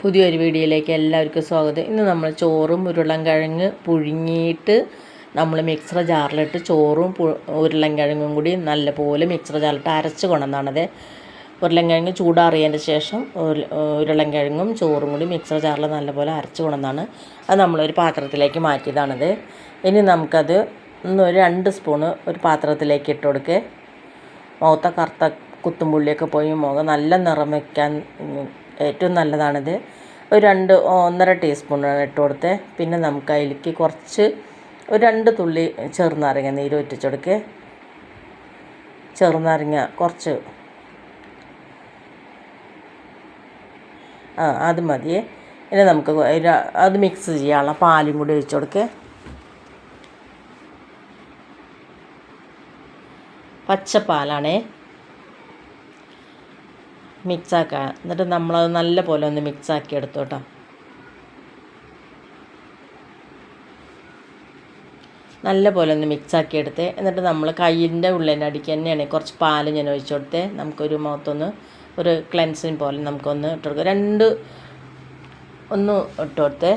പുതിയൊരു വീഡിയോയിലേക്ക് എല്ലാവർക്കും സ്വാഗതം. ഇന്ന് നമ്മൾ ചോറും ഉരുളൻകിഴങ്ങ് പുഴുങ്ങിയിട്ട് നമ്മൾ മിക്സർ ജാറിലിട്ട് ചോറും ഉരുളൻകിഴങ്ങും കൂടി നല്ലപോലെ മിക്സർ ജാറിലിട്ട് അരച്ച് കൊണ്ടുവന്നാണത് ഉരുളൻകിഴങ്ങ് ചൂടാറിയതിന്റെ ശേഷം ഉരുള- ഉരുളൻകിഴങ്ങും ചോറും കൂടി മിക്സർ ജാറിൽ നല്ലപോലെ അരച്ച് കൊണ്ടുവന്നാണ് അത് നമ്മളൊരു പാത്രത്തിലേക്ക് മാറ്റിയതാണത്. ഇനി നമുക്കത് ഒന്ന് ഒരു രണ്ട് സ്പൂണ് ഒരു പാത്രത്തിലേക്ക് ഇട്ട് കൊടുക്കുക മുഖത്തെ കറുത്ത കുത്തുമ്പുള്ളിയൊക്കെ പോയി മുഖം നല്ല നിറം വയ്ക്കാൻ ഏറ്റവും നല്ലതാണിത്. ഒരു രണ്ട് ഒന്നര ടീസ്പൂൺ ഇട്ട് കൊടുത്ത്. പിന്നെ നമുക്ക് അതിലേക്ക് കുറച്ച് ഒരു രണ്ട് തുള്ളി ചെറുനാരങ്ങ നീര് ഒറ്റിച്ചെടുക്കുക ചെറുനാരങ്ങ കുറച്ച്. ആ അത് മതിയേ ഇനി നമുക്ക് അത് മിക്സ് ചെയ്യാനുള്ള പാലും കൂടി ഒഴിച്ചു കൊടുക്കുക പച്ചപ്പാലാണേ. മിക്സാക്കുക എന്നിട്ട് നമ്മളത് നല്ല പോലെ ഒന്ന് മിക്സാക്കി എടുത്തു കേട്ടോ. നല്ല പോലെ ഒന്ന് മിക്സാക്കി എടുത്ത്. എന്നിട്ട് നമ്മൾ കയ്യിന്റെ ഉള്ളിന്റെ അടിക്ക് തന്നെയാണ് കുറച്ച് പാൽ ഞാൻ ഒഴിച്ചു കൊടുത്തേ. നമുക്കൊരു മുഖത്തൊന്ന് ഒരു ക്ലെൻസിങ് പോലെ നമുക്കൊന്ന് ഇട്ട് കൊടുക്കുക രണ്ട് ഒന്ന് ഇട്ട് കൊടുത്തേ.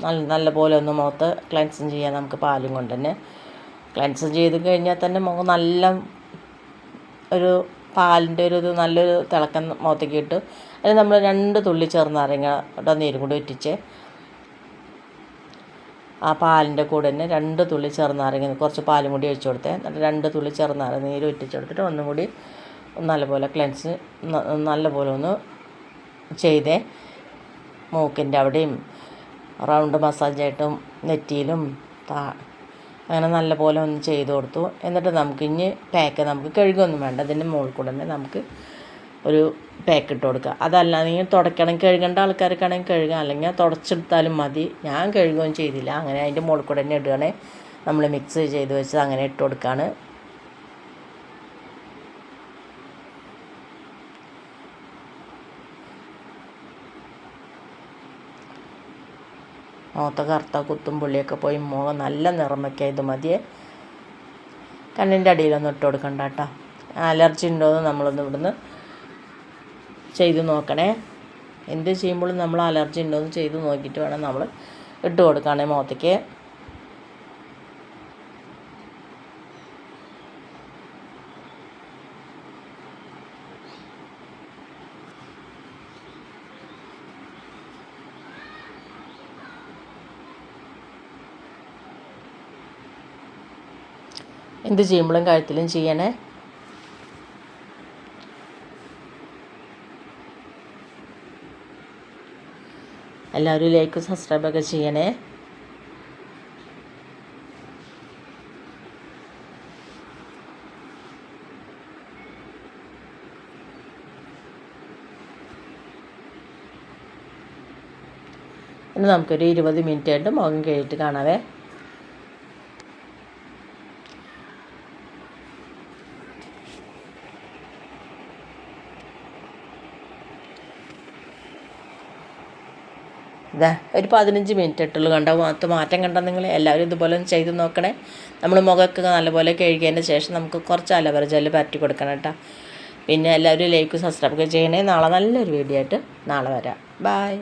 നല്ല നല്ല പോലെ ഒന്ന് മുഖത്ത് ക്ലെൻസിങ് ചെയ്യാം നമുക്ക് പാലും കൊണ്ട് തന്നെ. ക്ലെൻസ് ചെയ്ത് കഴിഞ്ഞാൽ തന്നെ മുഖം നല്ല ഒരു പാലിന്റെ ഒരു ഇത് നല്ലൊരു തിളക്കം മുഖത്തേക്ക് ഇട്ട് അതിന് നമ്മൾ രണ്ട് തുള്ളി ചേർന്ന് ചെറുനാരങ്ങയുടെ നീരും കൂടി ഒറ്റിച്ച് ആ പാലിന്റെ കൂടെ തന്നെ രണ്ട് തുള്ളി ചേർന്ന് ചെറുനാരങ്ങ കുറച്ച് പാലും കൂടി ഒഴിച്ചു കൊടുത്തേ. എന്നിട്ട് രണ്ട് തുള്ളി ചേർന്ന് ചെറുനാരങ്ങ നീര് ഒറ്റിച്ച് കൊടുത്തിട്ട് ഒന്നും കൂടി നല്ലപോലെ ക്ലെൻസ് നല്ലപോലെ ഒന്ന് ചെയ്തേ. മൂക്കിന്റെ അവിടെയും റൗണ്ട് മസാജായിട്ടും നെറ്റിയിലും താ അങ്ങനെ നല്ല പോലെ ഒന്ന് ചെയ്ത് കൊടുത്തു. എന്നിട്ട് നമുക്ക് ഇനി പാക്ക് നമുക്ക് കഴുകൊന്നും വേണ്ട. അതിന്റെ മുകളിൽ കൂടെ തന്നെ നമുക്ക് ഒരു പാക്ക് ഇട്ട് കൊടുക്കുക അതല്ല നീ തുടയ്ക്കണം കഴുകേണ്ട ആൾക്കാർക്കാണെങ്കിൽ കഴുകാം. അല്ലെങ്കിൽ തുടച്ചെടുത്താലും മതി. ഞാൻ കഴുകുകയും ചെയ്തില്ല. അങ്ങനെ അതിന്റെ മുകളിൽ കൂടെ തന്നെ ഇടുകയാണെ. നമ്മൾ മിക്സ് ചെയ്ത് വെച്ചത് അങ്ങനെ ഇട്ട് കൊടുക്കുകയാണ് മുഖത്തെ കറുത്ത കുത്തും പുള്ളിയൊക്കെ പോയി മുഖം നല്ല നിറം വയ്ക്കുക ഇത് മതിയേ. കണ്ണിന്റെ അടിയിലൊന്നും ഇട്ട് കൊടുക്കണ്ട കേട്ടോ. അലർജി ഉണ്ടോയെന്ന് നമ്മളൊന്ന് ഇവിടുന്ന് ചെയ്ത് നോക്കണേ. എന്ത് ചെയ്യുമ്പോഴും നമ്മൾ അലർജി ഉണ്ടോയെന്ന് ചെയ്ത് നോക്കിയിട്ട് വേണം നമ്മൾ ഇട്ട് കൊടുക്കണേ മുഖത്തേക്ക്. എന്ത് ചെയ്യുമ്പോഴും കഴുത്തിലും ചെയ്യണേ. എല്ലാവരും ലൈക്ക് സബ്സ്ക്രൈബ് സബ്സ്ക്രൈബൊക്കെ ചെയ്യണേ. ഇനി നമുക്കൊരു ഇരുപത് മിനിറ്റ് ആയിട്ട് മുഖം കഴിയിട്ട് കാണാവേ. ഇതാ ഒരു പതിനഞ്ച് മിനിറ്റ് ഇട്ടുള്ളൂ കണ്ടോ? മുഖത്ത് മാറ്റം കണ്ടോ നിങ്ങൾ എല്ലാവരും ഇതുപോലെ ഒന്ന് ചെയ്ത് നോക്കണേ. നമ്മൾ മുഖമൊക്കെ നല്ലപോലെ കഴുകിയതിന് ശേഷം നമുക്ക് കുറച്ച് അലവറ ജെല്ല് പറ്റി കൊടുക്കണം കേട്ടോ. പിന്നെ എല്ലാവരും ലൈക്ക് സബ്സ്ക്രൈബ് ഒക്കെ ചെയ്യണേ. നാളെ നല്ലൊരു വീഡിയോ ആയിട്ട് നാളെ വരാം. ബായ്